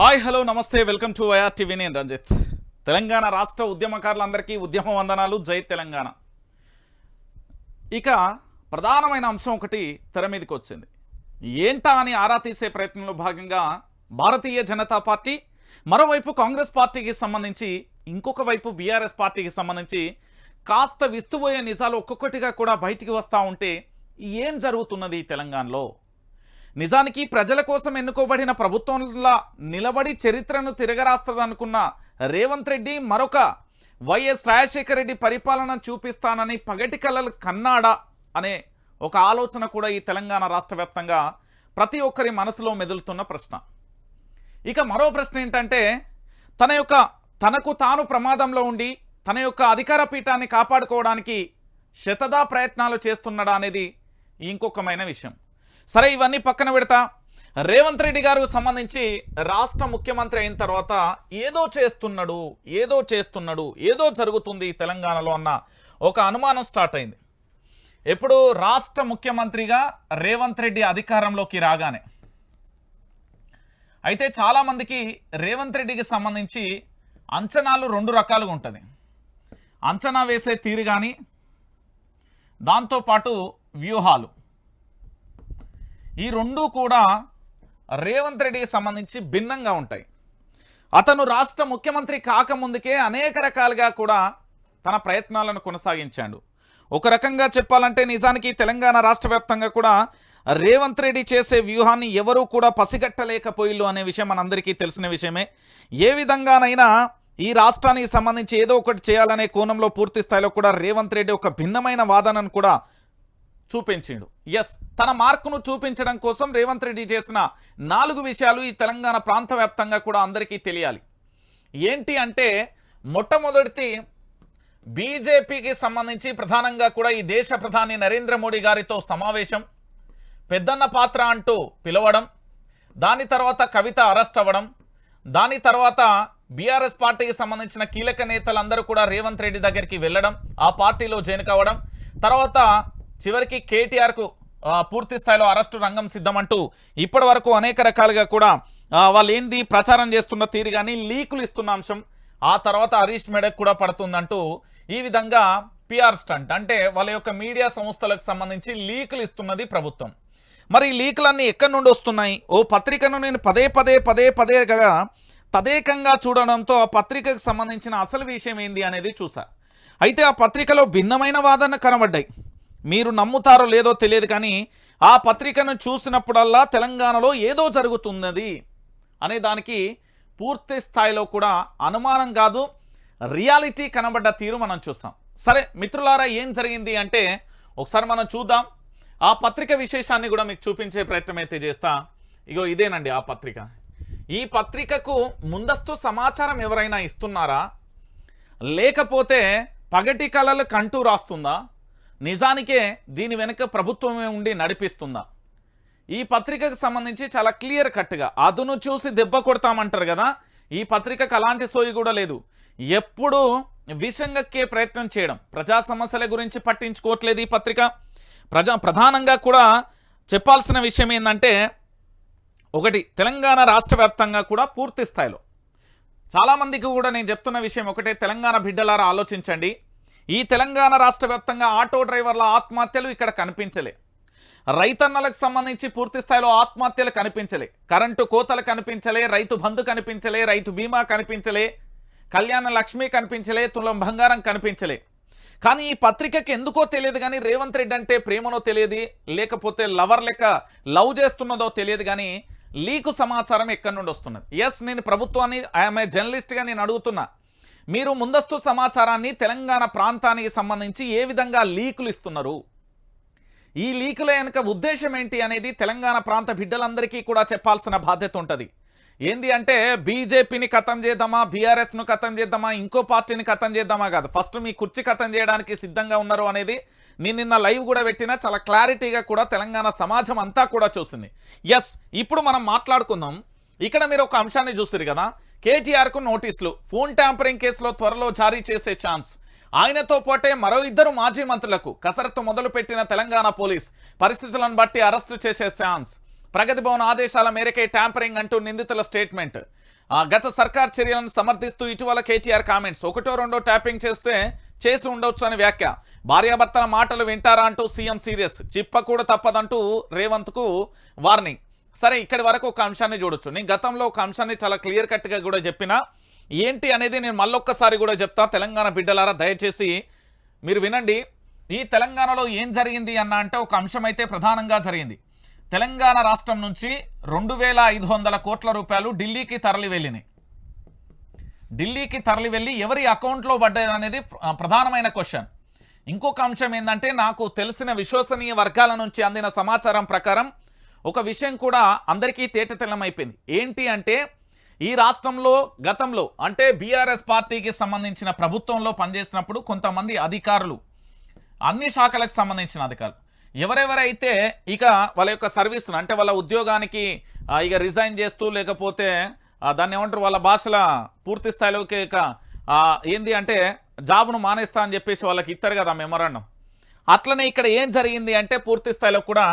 Hi hello నమస్తే welcome to YR TV నేను రంజిత్. తెలంగాణ రాష్ట్ర ఉద్యమకారులందరికీ ఉద్యమ వందనాలు. జై తెలంగాణ. ఇక ప్రధానమైన అంశం ఒకటి తెర మీదకి వచ్చింది. ఏంటా అని ఆరా తీసే ప్రయత్నంలో భాగంగా భారతీయ జనతా పార్టీ మరోవైపు కాంగ్రెస్ పార్టీకి సంబంధించి ఇంకొక వైపు బీఆర్ఎస్ పార్టీకి సంబంధించి కాస్త విస్తుపోయే నిజాలు ఒక్కొక్కటిగా కూడా బయటికి వస్తూ ఉంటే ఏం జరుగుతున్నది ఈ తెలంగాణలో? నిజానికి ప్రజల కోసం ఎన్నుకోబడిన ప్రభుత్వంలా నిలబడి చరిత్రను తిరగరాస్తదనుకున్న రేవంత్ రెడ్డి మరొక వైఎస్ రాజశేఖర రెడ్డి పరిపాలన చూపిస్తానని పగటి కలలు కన్నాడా అనే ఒక ఆలోచన కూడా ఈ తెలంగాణ రాష్ట్ర ప్రతి ఒక్కరి మనసులో మెదులుతున్న ప్రశ్న. ఇక మరో ప్రశ్న ఏంటంటే తన యొక్క తనకు తాను ప్రమాదంలో ఉండి తన యొక్క అధికార పీఠాన్ని కాపాడుకోవడానికి శతదా ప్రయత్నాలు చేస్తున్నాడా అనేది ఇంకొకమైన విషయం. సరే ఇవన్నీ పక్కన పెడతా. రేవంత్ రెడ్డి గారు సంబంధించి రాష్ట్ర ముఖ్యమంత్రి అయిన తర్వాత ఏదో చేస్తున్నాడు ఏదో చేస్తున్నాడు ఏదో జరుగుతుంది తెలంగాణలో అన్న ఒక అనుమానం స్టార్ట్ అయింది. ఎప్పుడు రాష్ట్ర ముఖ్యమంత్రిగా రేవంత్ రెడ్డి అధికారంలోకి రాగానే. అయితే చాలామందికి రేవంత్ రెడ్డికి సంబంధించి అంచనాలు రెండు రకాలుగా ఉంటుంది. అంచనా వేసే తీరు కానీ దాంతోపాటు వ్యూహాలు. ఈ రెండూ కూడా రేవంత్ రెడ్డికి సంబంధించి భిన్నంగా ఉంటాయి. అతను రాష్ట్ర ముఖ్యమంత్రి కాకముందుకే అనేక రకాలుగా కూడా తన ప్రయత్నాలను కొనసాగించాడు. ఒక రకంగా చెప్పాలంటే నిజానికి తెలంగాణ రాష్ట్ర వ్యాప్తంగా కూడా రేవంత్ రెడ్డి చేసే వ్యూహాన్ని ఎవరూ కూడా పసిగట్టలేకపోయిల్లు అనే విషయం మనందరికీ తెలిసిన విషయమే. ఏ విధంగానైనా ఈ రాష్ట్రానికి సంబంధించి ఏదో ఒకటి చేయాలనే కోణంలో పూర్తి స్థాయిలో కూడా రేవంత్ రెడ్డి ఒక భిన్నమైన వాదనను కూడా చూపించిండు. ఎస్ తన మార్కును చూపించడం కోసం రేవంత్ రెడ్డి చేసిన నాలుగు విషయాలు ఈ తెలంగాణ ప్రాంత వ్యాప్తంగా కూడా అందరికీ తెలియాలి. ఏంటి అంటే మొట్టమొదటి బీజేపీకి సంబంధించి ప్రధానంగా కూడా ఈ దేశ ప్రధాని నరేంద్ర మోడీ గారితో సమావేశం పెద్దన్న పాత్ర అంటూ పిలవడం దాని తర్వాత కవిత అరెస్ట్ అవ్వడం దాని తర్వాత బీఆర్ఎస్ పార్టీకి సంబంధించిన కీలక నేతలందరూ కూడా రేవంత్ రెడ్డి దగ్గరికి వెళ్ళడం ఆ పార్టీలో జాయిన్ కావడం తర్వాత చివరికి కేటీఆర్కు పూర్తి స్థాయిలో అరెస్టు రంగం సిద్ధమంటూ ఇప్పటి వరకు అనేక రకాలుగా కూడా వాళ్ళు ఏంది ప్రచారం చేస్తున్న తీరు కానీ లీకులు ఇస్తున్న అంశం ఆ తర్వాత హరీష్ మెడక్ కూడా పడుతుందంటూ ఈ విధంగా పిఆర్ స్టంట్. అంటే వాళ్ళ యొక్క మీడియా సంస్థలకు సంబంధించి లీకులు ఇస్తున్నది ప్రభుత్వం. మరి ఈ లీకులన్నీ ఎక్కడి నుండి వస్తున్నాయి? ఓ పత్రికను నేను పదే పదే పదే పదేగా తదేకంగా చూడడంతో ఆ పత్రికకు సంబంధించిన అసలు విషయం ఏంది అనేది చూసా. అయితే ఆ పత్రికలో భిన్నమైన వాదన కనబడ్డాయి. మీరు నమ్ముతారో లేదో తెలియదు కానీ ఆ పత్రికను చూసినప్పుడల్లా తెలంగాణలో ఏదో జరుగుతున్నది అనే దానికి పూర్తి స్థాయిలో కూడా అనుమానం కాదు రియాలిటీ కనబడ్డ తీరు మనం చూస్తాం. సరే మిత్రులారా ఏం జరిగింది అంటే ఒకసారి మనం చూద్దాం. ఆ పత్రిక విశేషాన్ని కూడా మీకు చూపించే ప్రయత్నం అయితే చేస్తా. ఇగో ఇదేనండి ఆ పత్రిక. ఈ పత్రికకు ముందస్తు సమాచారం ఎవరైనా ఇస్తున్నారా? లేకపోతే పగటి కళలు కంటూ రాస్తుందా? నిజానికే దీని వెనుక ప్రభుత్వమే ఉండి నడిపిస్తుందా? ఈ పత్రికకు సంబంధించి చాలా క్లియర్ కట్గా అదును చూసి దెబ్బ కొడతామంటారు కదా ఈ పత్రికకు అలాంటి సోయి కూడా లేదు. ఎప్పుడు విషంగక్కే ప్రయత్నం చేయడం ప్రజా సమస్యల గురించి పట్టించుకోవట్లేదు ఈ పత్రిక. ప్రజా ప్రధానంగా కూడా చెప్పాల్సిన విషయం ఏంటంటే ఒకటి తెలంగాణ రాష్ట్ర కూడా పూర్తి స్థాయిలో. చాలామందికి కూడా నేను చెప్తున్న విషయం ఒకటే తెలంగాణ బిడ్డలారా ఆలోచించండి. ఈ తెలంగాణ రాష్ట్ర వ్యాప్తంగా ఆటో డ్రైవర్ల ఆత్మహత్యలు ఇక్కడ కనిపించలే. రైతన్నలకు సంబంధించి పూర్తి స్థాయిలో ఆత్మహత్యలు కనిపించలే. కరెంటు కోతలు కనిపించలే రైతు బంధు కనిపించలే రైతు బీమా కనిపించలే కళ్యాణ లక్ష్మి కనిపించలే తులం బంగారం కనిపించలే. కానీ ఈ పత్రికకి ఎందుకో తెలియదు కానీ రేవంత్ రెడ్డి అంటే ప్రేమనో తెలియదు లేకపోతే లవర్ లెక్క లవ్ చేస్తున్నదో తెలియదు కానీ లీకు సమాచారం ఎక్కడి నుండి వస్తున్నది? ఎస్ నేను ప్రభుత్వాన్ని ఐఎమ్ ఏ జర్నలిస్ట్గా నేను అడుగుతున్నా. మీరు ముందస్తు సమాచారాన్ని తెలంగాణ ప్రాంతానికి సంబంధించి ఏ విధంగా లీకులు ఇస్తున్నారు? ఈ లీకుల వెనుక ఉద్దేశం ఏంటి అనేది తెలంగాణ ప్రాంత బిడ్డలందరికీ కూడా చెప్పాల్సిన బాధ్యత ఉంటుంది. ఏంది అంటే బీజేపీని ఖతం చేద్దామా బీఆర్ఎస్ను ఖతం చేద్దామా ఇంకో పార్టీని ఖతం చేద్దామా కాదు. ఫస్ట్ మీ కుర్చీ ఖతం చేయడానికి సిద్ధంగా ఉన్నారు అనేది నేను నిన్న లైవ్ కూడా పెట్టినా చాలా క్లారిటీగా కూడా తెలంగాణ సమాజం అంతా కూడా చూసింది. ఎస్ ఇప్పుడు మనం మాట్లాడుకుందాం. ఇక్కడ మీరు ఒక అంశాన్ని చూస్తారు కదా. కేటీఆర్కు నోటీసులు. ఫోన్ ట్యాంపరింగ్ కేసులో త్వరలో జారీ చేసే ఛాన్స్. ఆయనతో పాటే మరో ఇద్దరు మాజీ మంత్రులకు కసరత్తు మొదలుపెట్టిన తెలంగాణ పోలీస్ పరిస్థితులను బట్టి అరెస్టు చేసే ఛాన్స్. ప్రగతి భవన్ ఆదేశాల మేరకే ట్యాంపరింగ్ అంటూ నిందితుల స్టేట్మెంట్. గత సర్కార్ చర్యలను సమర్థిస్తూ ఇటీవల కేటీఆర్ కామెంట్స్. ఒకటో రెండో ట్యాపింగ్ చేస్తే చేసి ఉండొచ్చు అని వ్యాఖ్య. భార్యాభర్తల మాటలు వింటారా అంటూ సీఎం సీరియస్. చిప్ప కూడా తప్పదంటూ రేవంత్కు వార్నింగ్. సరే ఇక్కడి వరకు ఒక అంశాన్ని చూడొచ్చు. నేను గతంలో ఒక అంశాన్ని చాలా క్లియర్ కట్గా కూడా చెప్పిన. ఏంటి అనేది నేను మళ్ళొక్కసారి కూడా చెప్తా. తెలంగాణ బిడ్డలారా దయచేసి మీరు వినండి. ఈ తెలంగాణలో ఏం జరిగింది అన్న అంటే ఒక అంశం అయితే ప్రధానంగా జరిగింది. తెలంగాణ రాష్ట్రం నుంచి రెండు వేల ఐదు వందల కోట్ల రూపాయలు ఢిల్లీకి తరలి వెళ్ళినాయి. ఢిల్లీకి తరలి వెళ్ళి ఎవరి అకౌంట్లో పడ్డది అనేది ప్రధానమైన క్వశ్చన్. ఇంకొక అంశం ఏంటంటే నాకు తెలిసిన విశ్వసనీయ వర్గాల నుంచి అందిన సమాచారం ప్రకారం ఒక విషయం కూడా అందరికీ తేటతెల్లమైపోయింది. ఏంటి అంటే ఈ రాష్ట్రంలో గతంలో అంటే బీఆర్ఎస్ పార్టీకి సంబంధించిన ప్రభుత్వంలో పనిచేసినప్పుడు కొంతమంది అధికారులు అన్ని శాఖలకు సంబంధించిన అధికారులు ఎవరెవరైతే ఇక వాళ్ళ యొక్క సర్వీస్ను అంటే వాళ్ళ ఉద్యోగానికి ఇక రిజైన్ చేస్తూ లేకపోతే దాన్ని ఏమంటారు వాళ్ళ భాషల పూర్తి స్థాయిలోకి ఇక ఏంది అంటే జాబ్ను మానేస్తా అని చెప్పేసి వాళ్ళకి ఇస్తారు కదా మెమరాండం. అట్లనే ఇక్కడ ఏం జరిగింది అంటే పూర్తి స్థాయిలో కూడా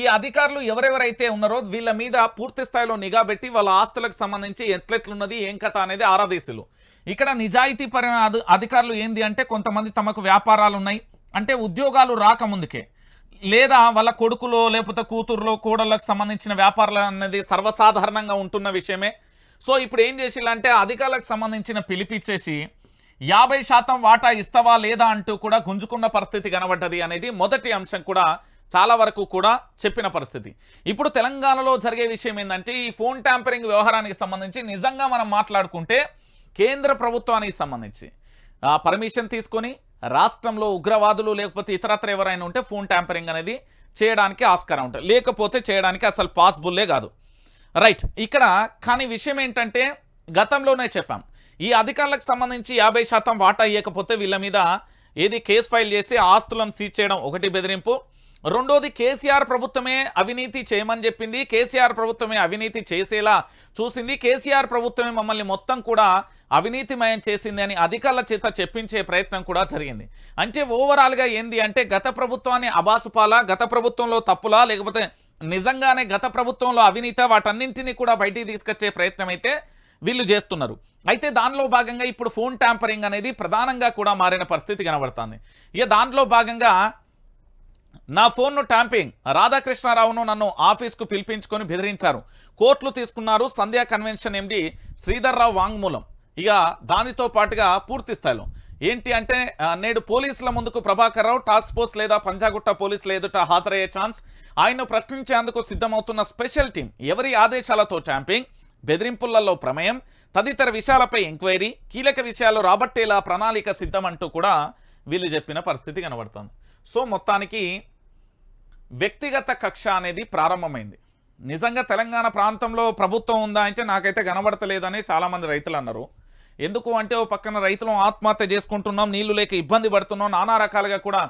ఈ అధికారులు ఎవరెవరైతే ఉన్నారో వీళ్ళ మీద పూర్తి స్థాయిలో నిఘా పెట్టి వాళ్ళ ఆస్తులకు సంబంధించి ఎట్లెట్లున్నది ఏం కథ అనేది ఆరాధీస్తులు. ఇక్కడ నిజాయితీ పరిన అధికారులు ఏంది అంటే కొంతమంది తమకు వ్యాపారాలు ఉన్నాయి అంటే ఉద్యోగాలు రాకముందుకే లేదా వాళ్ళ కొడుకులో లేకపోతే కూతురులో కూడళ్ళకు సంబంధించిన వ్యాపారాలు అనేది సర్వసాధారణంగా ఉంటున్న విషయమే. సో ఇప్పుడు ఏం చేసిల్లంటే అధికారులకు సంబంధించిన పిలిపిచ్చేసి యాభై శాతం వాటా ఇస్తావా లేదా అంటూ కూడా గుంజుకున్న పరిస్థితి కనబడ్డది అనేది మొదటి అంశం కూడా చాలా వరకు కూడా చెప్పిన పరిస్థితి. ఇప్పుడు తెలంగాణలో జరిగే విషయం ఏంటంటే ఈ ఫోన్ ట్యాంపరింగ్ వ్యవహారానికి సంబంధించి నిజంగా మనం మాట్లాడుకుంటే కేంద్ర ప్రభుత్వానికి సంబంధించి పర్మిషన్ తీసుకొని రాష్ట్రంలో ఉగ్రవాదులు లేకపోతే ఇతరత్ర ఎవరైనా ఉంటే ఫోన్ ట్యాంపరింగ్ అనేది చేయడానికి ఆస్కారం ఉంటుంది. లేకపోతే చేయడానికి అసలు పాసిబుల్లే కాదు. రైట్ ఇక్కడ కానీ విషయం ఏంటంటే గతంలోనే చెప్పాం. ఈ అధికారులకు సంబంధించి యాభై శాతం వాటా ఇవ్వకపోతే వీళ్ళ మీద ఏది కేసు ఫైల్ చేసి ఆస్తులను సీజ్ చేయడం ఒకటి బెదిరింపు రెండోది కేసీఆర్ ప్రభుత్వమే అవినీతి చేయమని చెప్పింది. కేసీఆర్ ప్రభుత్వమే అవినీతి చేసేలా చూసింది. కేసీఆర్ ప్రభుత్వమే మమ్మల్ని మొత్తం కూడా అవినీతిమయం చేసింది అని అధికారుల చేత చెప్పించే ప్రయత్నం కూడా జరిగింది. అంటే ఓవరాల్గా ఏంది అంటే గత ప్రభుత్వాన్ని అబాసుపాలా గత ప్రభుత్వంలో తప్పులా లేకపోతే నిజంగానే గత ప్రభుత్వంలో అవినీత వాటన్నింటినీ కూడా బయటికి తీసుకొచ్చే ప్రయత్నం అయితే వీళ్ళు చేస్తున్నారు. అయితే దానిలో భాగంగా ఇప్పుడు ఫోన్ ట్యాంపరింగ్ అనేది ప్రధానంగా కూడా మారిన పరిస్థితి కనబడుతుంది. ఇక దాంట్లో భాగంగా నా ఫోన్ను ట్యాంపింగ్. రాధాకృష్ణారావును నన్ను ఆఫీస్కు పిలిపించుకొని బెదిరించారు. కోర్టులు తీసుకున్నారు. సంధ్యా కన్వెన్షన్ ఎండి శ్రీధర్రావు వాంగ్మూలం. ఇక దానితో పాటుగా పూర్తి స్థాయిలో. ఏంటి అంటే నేడు పోలీసుల ముందుకు ప్రభాకర్ రావు టాస్క్ ఫోర్స్ లేదా పంజాగుట్ట పోలీసుల ఎదుట హాజరయ్యే ఛాన్స్ ఆయన్ను ప్రశ్నించేందుకు సిద్ధమవుతున్న స్పెషల్ టీం ఎవరి ఆదేశాలతో ట్యాంపింగ్? బెదిరింపులలో ప్రమేయం తదితర విషయాలపై ఎంక్వైరీ కీలక విషయాలు రాబట్టేలా ప్రణాళిక సిద్ధమంటూ కూడా వీళ్ళు చెప్పిన పరిస్థితి కనబడుతుంది. సో మొత్తానికి వ్యక్తిగత కక్ష అనేది ప్రారంభమైంది. నిజంగా తెలంగాణ ప్రాంతంలో ప్రభుత్వం ఉందా అంటే నాకైతే కనబడతలేదని చాలామంది రైతులు అన్నారు. ఎందుకు అంటే ఓ పక్కన రైతులు ఆత్మహత్య చేసుకుంటున్నాం నీళ్ళు లేక ఇబ్బంది పడుతున్నాం నానా రకాలుగా కూడా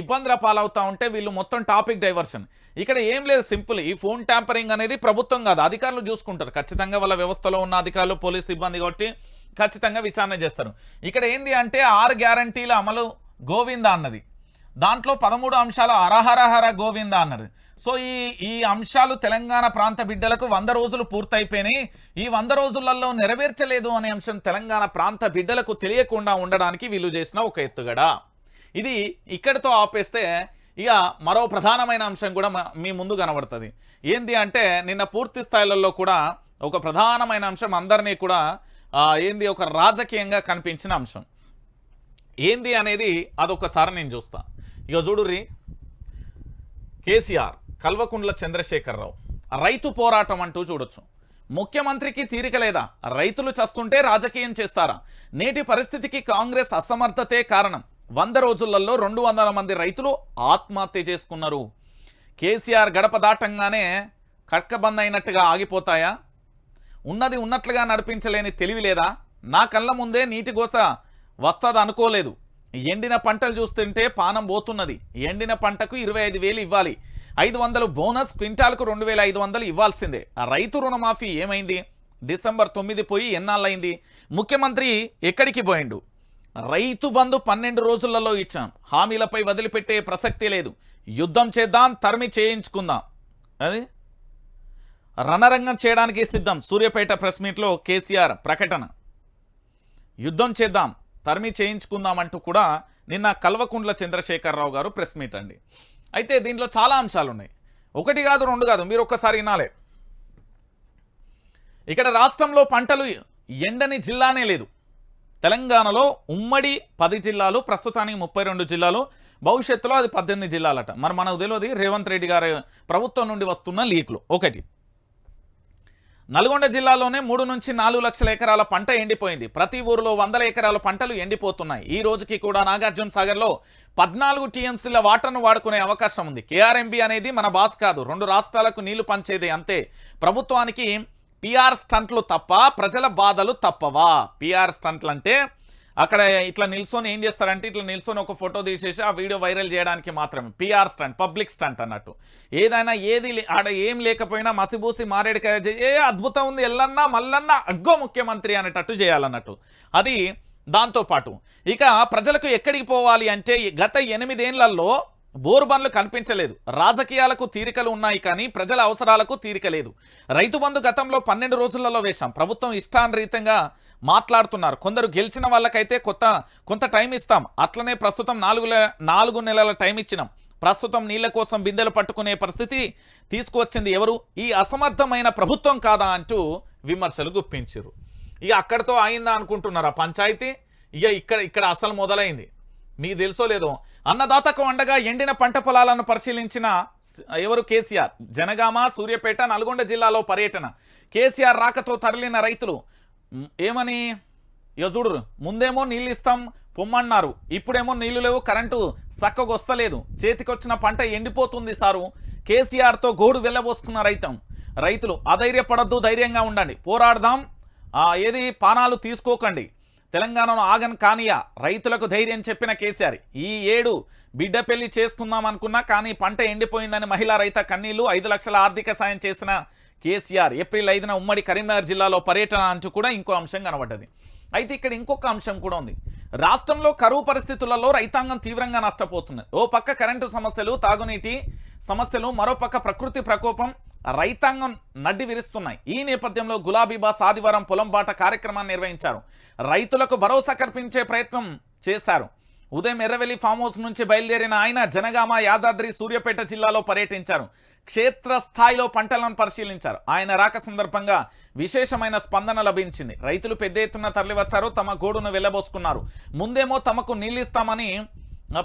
ఇబ్బందుల పాలవుతా ఉంటే వీళ్ళు మొత్తం టాపిక్ డైవర్షన్. ఇక్కడ ఏం లేదు సింపుల్ ఈ ఫోన్ ట్యాంపరింగ్ అనేది ప్రభుత్వం కాదు అధికారులు చూసుకుంటారు. ఖచ్చితంగా వాళ్ళ వ్యవస్థలో ఉన్న అధికారులు పోలీస్ ఇబ్బంది కాబట్టి ఖచ్చితంగా విచారణ చేస్తారు. ఇక్కడ ఏంది అంటే ఆరు గ్యారంటీల అమలు గోవింద అన్నది. దాంట్లో పదమూడు అంశాలు అరహరహర గోవింద అన్నారు సో ఈ ఈ అంశాలు తెలంగాణ ప్రాంత బిడ్డలకు వంద రోజులు పూర్తయిపోయినాయి. ఈ వంద రోజులలో నెరవేర్చలేదు అనే అంశం తెలంగాణ ప్రాంత బిడ్డలకు తెలియకుండా ఉండడానికి వీళ్ళు చేసిన ఒక ఎత్తుగడ. ఇది ఇక్కడితో ఆపేస్తే ఇక మరో ప్రధానమైన అంశం కూడా మీ ముందు కనబడుతుంది. ఏంది అంటే నిన్న పూర్తి స్థాయిలలో కూడా ఒక ప్రధానమైన అంశం అందరినీ కూడా ఏంది ఒక రాజకీయంగా కనిపించిన అంశం. ఏంది అనేది అదొకసారి నేను చూస్తా. ఇక చూడుర్రి. కేసీఆర్ కల్వకుండ్ల చంద్రశేఖరరావు రైతు పోరాటం అంటూ చూడొచ్చు. ముఖ్యమంత్రికి తీరిక లేదా? రైతులు చస్తుంటే రాజకీయం చేస్తారా? నేటి పరిస్థితికి కాంగ్రెస్ అసమర్థతే కారణం. వంద రోజులలో రెండు వందల మంది రైతులు ఆత్మహత్య చేసుకున్నారు. కేసీఆర్ గడప దాటంగానే కట్కబంద్ అయినట్టుగా ఆగిపోతాయా? ఉన్నది ఉన్నట్లుగా నడిపించలేని తెలివి లేదా? నా కళ్ళ ముందే నీటి గోస వస్తుంది అనుకోలేదు ఎండిన పంటలు చూస్తుంటే పానం పోతున్నది. ఎండిన పంటకు ఇరవై ఐదు వేలు ఇవ్వాలి. ఐదు వందలు బోనస్ క్వింటాల్కు రెండు వేల ఐదు వందలు ఇవ్వాల్సిందే. ఆ రైతు రుణమాఫీ ఏమైంది? డిసెంబర్ తొమ్మిది పోయి ఎన్నాళ్ళైంది ముఖ్యమంత్రి ఎక్కడికి పోయిండు? రైతు బంధు పన్నెండు రోజులలో ఇచ్చాం. హామీలపై వదిలిపెట్టే ప్రసక్తి లేదు. యుద్ధం చేద్దాం తరిమి చేయించుకుందాం. అది? రణరంగం చేయడానికి సిద్ధం. సూర్యాపేట ప్రెస్ మీట్లో కేసీఆర్ ప్రకటన. యుద్ధం చేద్దాం. తరిమి చేయించుకుందామంటూ కూడా నిన్న కల్వకుంట్ల చంద్రశేఖరరావు గారు ప్రెస్ మీట్ అండి. అయితే దీంట్లో చాలా అంశాలు ఉన్నాయి ఒకటి కాదు రెండు కాదు మీరు ఒక్కసారి వినాలే. ఇక్కడ రాష్ట్రంలో పంటలు ఎండని జిల్లానే లేదు. తెలంగాణలో ఉమ్మడి పది జిల్లాలు ప్రస్తుతానికి ముప్పై రెండు జిల్లాలు భవిష్యత్తులో అది పద్దెనిమిది జిల్లాలట. మరి మనకు తెలియదు రేవంత్ రెడ్డి గారి ప్రభుత్వం నుండి వస్తున్న లీక్లు. ఒకటి. నల్గొండ జిల్లాలోనే మూడు నుంచి నాలుగు లక్షల ఎకరాల పంట ఎండిపోయింది. ప్రతి ఊరిలో వందల ఎకరాల పంటలు ఎండిపోతున్నాయి. ఈ రోజుకి కూడా నాగార్జున సాగర్లో పద్నాలుగు టీఎంసీల వాటర్ను వాడుకునే అవకాశం ఉంది. కేఆర్ఎంబి అనేది మన బాస్ కాదు. రెండు రాష్ట్రాలకు నీళ్ళు పంచేది అంతే. ప్రభుత్వానికి పిఆర్ స్టంట్లు తప్ప ప్రజల బాధలు తప్పవా? పిఆర్ స్టంట్లు అంటే అక్కడ ఇట్లా నిల్చొని ఏం చేస్తారంటే ఇట్లా నిల్చొని ఒక ఫోటో తీసేసి ఆ వీడియో వైరల్ చేయడానికి మాత్రమే. పిఆర్ స్టంట్ పబ్లిక్ స్టంట్ అన్నట్టు. ఏదైనా ఏది లే- ఆడ ఏం లేకపోయినా మసిబూసి మారేడుకాయ ఏ అద్భుతం ఉంది ఎల్లన్నా మల్లన్నా అగ్గో ముఖ్యమంత్రి అనేటట్టు చేయాలన్నట్టు. అది దాంతోపాటు ఇక ప్రజలకు ఎక్కడికి పోవాలి అంటే గత ఎనిమిదేళ్ళలో బోరు బండ్లు కనిపించలేదు. రాజకీయాలకు తీరికలు ఉన్నాయి కానీ ప్రజల అవసరాలకు తీరిక లేదు. రైతు బంధు గతంలో పన్నెండు రోజులలో వేశాం. ప్రభుత్వం ఇష్టానరీతంగా మాట్లాడుతున్నారు. కొందరు గెలిచిన వాళ్ళకైతే కొత్త కొంత టైం ఇస్తాం. అట్లనే ప్రస్తుతం నాలుగు నాలుగు నెలల టైం ఇచ్చినాం. ప్రస్తుతం నీళ్ళ కోసం బిందెలు పట్టుకునే పరిస్థితి తీసుకువచ్చింది ఎవరు? ఈ అసమర్థమైన ప్రభుత్వం కాదా అంటూ విమర్శలు గుప్పించారు ఇక అక్కడితో అయిందా అనుకుంటున్నారా? పంచాయతీ? ఇక ఇక్కడ ఇక్కడ అసలు మొదలైంది. మీకు తెలుసో లేదో అన్నదాతకు అండగా ఎండిన పంట పొలాలను పరిశీలించిన ఎవరు కేసీఆర్? జనగామ సూర్యాపేట నల్గొండ జిల్లాలో పర్యటన. కేసీఆర్ రాకతో తరలిన రైతులు ఏమని? యజుడు ముందేమో నీళ్ళు ఇస్తాం పొమ్మన్నారు. ఇప్పుడేమో నీళ్ళు లేవు కరెంటు చక్కగొస్తలేదు చేతికొచ్చిన పంట ఎండిపోతుంది సారు. కేసీఆర్తో గోడు వెళ్ళబోసుకున్న రైతం. రైతులు అధైర్యపడద్దు ధైర్యంగా ఉండండి. పోరాడదాం. ఏది పానాలు తీసుకోకండి. తెలంగాణను ఆగన్ కానియా రైతులకు ధైర్యం చెప్పిన కేసీఆర్. ఈ ఏడు బిడ్డ పెళ్ళి చేసుకుందాం అనుకున్నా కానీ పంట ఎండిపోయిందని మహిళా రైత కన్నీళ్ళు ఐదు లక్షల ఆర్థిక సాయం చేసిన కేసీఆర్ ఏప్రిల్ ఐదున ఉమ్మడి కరీంనగర్ జిల్లాలో పర్యటన అంటూ కూడా ఇంకో అంశం కనబడ్డది. అయితే ఇక్కడ ఇంకొక అంశం కూడా ఉంది. రాష్ట్రంలో కరువు పరిస్థితులలో రైతాంగం తీవ్రంగా నష్టపోతున్నది. ఓ పక్క కరెంటు సమస్యలు తాగునీటి సమస్యలు మరో పక్క ప్రకృతి ప్రకోపం రైతాంగం నడ్డి విరుస్తున్నాయి. ఈ నేపథ్యంలో గులాబీ బాస్ ఆదివారం పొలం బాట కార్యక్రమాన్ని నిర్వహించారు. రైతులకు భరోసా కల్పించే ప్రయత్నం చేశారు. ఉదయం ఎర్రవెల్లి ఫామ్ హౌస్ నుంచి బయలుదేరిన ఆయన జనగామ యాదాద్రి సూర్యాపేట జిల్లాలో పర్యటించారు. క్షేత్రస్థాయిలో పంటలను పరిశీలించారు. ఆయన రాక సందర్భంగా విశేషమైన స్పందన లభించింది. రైతులు పెద్ద ఎత్తున తరలివచ్చారు తమ గోడును వెళ్ళబోసుకున్నారు ముందేమో తమకు నీళ్ళిస్తామని